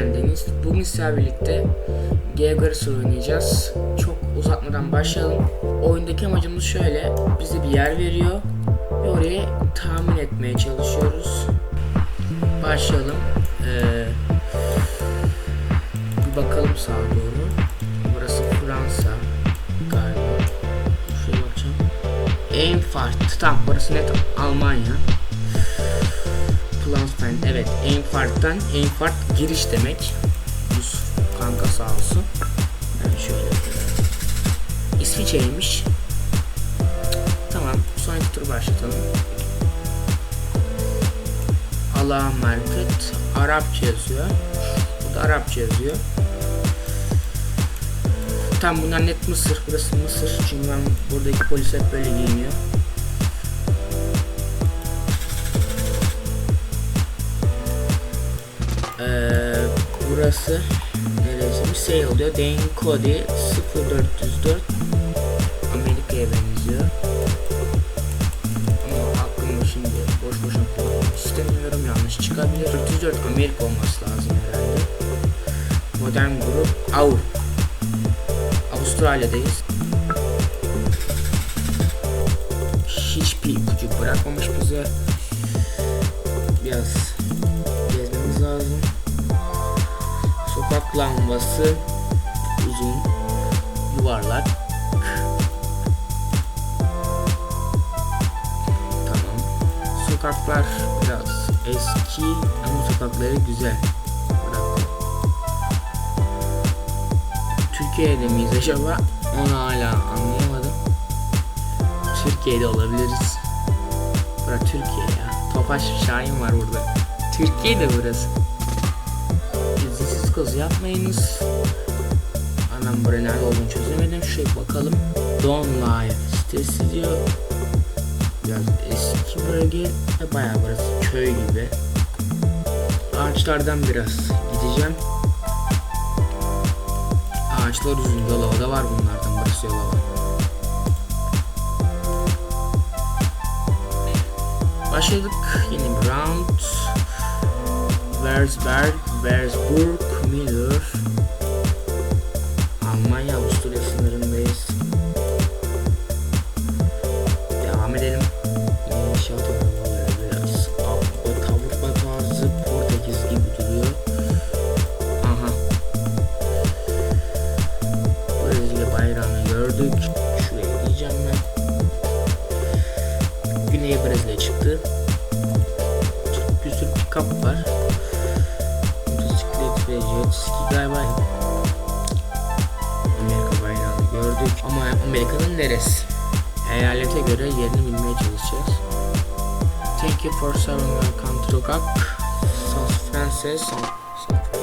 ben Deniz. Bugün sizlerle birlikte Geoguessr oynayacağız. Çok uzatmadan başlayalım. Oyundaki amacımız şöyle. Bize bir yer veriyor ve orayı tahmin etmeye çalışıyoruz. Başlayalım. Ee, bir bakalım sağa doğru. Burası Fransa galiba. Şuraya bakacağım. Einfart. Tamam burası net Almanya. Plansfen. Evet. Einfart'tan Einfart giriş demek. Rus kanka sağ olsun. Ben şöyle İsviçre'ymiş. Tamam. Sonraki tur başlatalım. Allah Market Arapça yazıyor. Bu da Arapça yazıyor. Tam bunlar net Mısır. Burası Mısır. Çünkü ben buradaki polis hep böyle giyiniyor. Burası neresi? Sale diyor. Dane Cody 0404 Amerika'ya benziyor. Ama aklımda şimdi boş boşuna kullanmak istemiyorum. Yanlış çıkabilir. 404 Amerika olması lazım herhalde. Modern grup Av. Avustralya'dayız. Hiçbir ipucu bırakmamış bize. Biraz Sokak lambası uzun yuvarlak. Tamam. Sokaklar biraz eski ama sokakları güzel. Bırak. Türkiye'de miyiz acaba? Onu hala anlayamadım. Türkiye'de olabiliriz. Bura Türkiye ya. Tofaş Şahin var burada. Türkiye'de burası. İzinsiz kazı yapmayınız. Anam buraya nerede olduğunu çözemedim. Şuraya bakalım. Don Life sitesi diyor. Biraz eski bölge ve bayağı burası köy gibi. Ağaçlardan biraz gideceğim. Ağaçlar uzun. Yolova da var bunlardan. Burası Yolova. Başladık. Yeni bir round. Versberg, Versburg, Müller. Almanya, Avusturya sınırındayız. Devam edelim. İnşaat arabaları biraz Avrupa, Avrupa tarzı Portekiz gibi duruyor. Aha. Brezilya bayrağını gördük. Şuraya diyeceğim ben. Güney Brezilya çıktı. Çok bir sürü pick-up var. Motosiklet ve jet ski galiba. Amerika bayrağını gördük. Ama Amerika'nın neresi? Eyalete göre yerini bilmeye çalışacağız. Thank you for serving our country. Sos français, son, son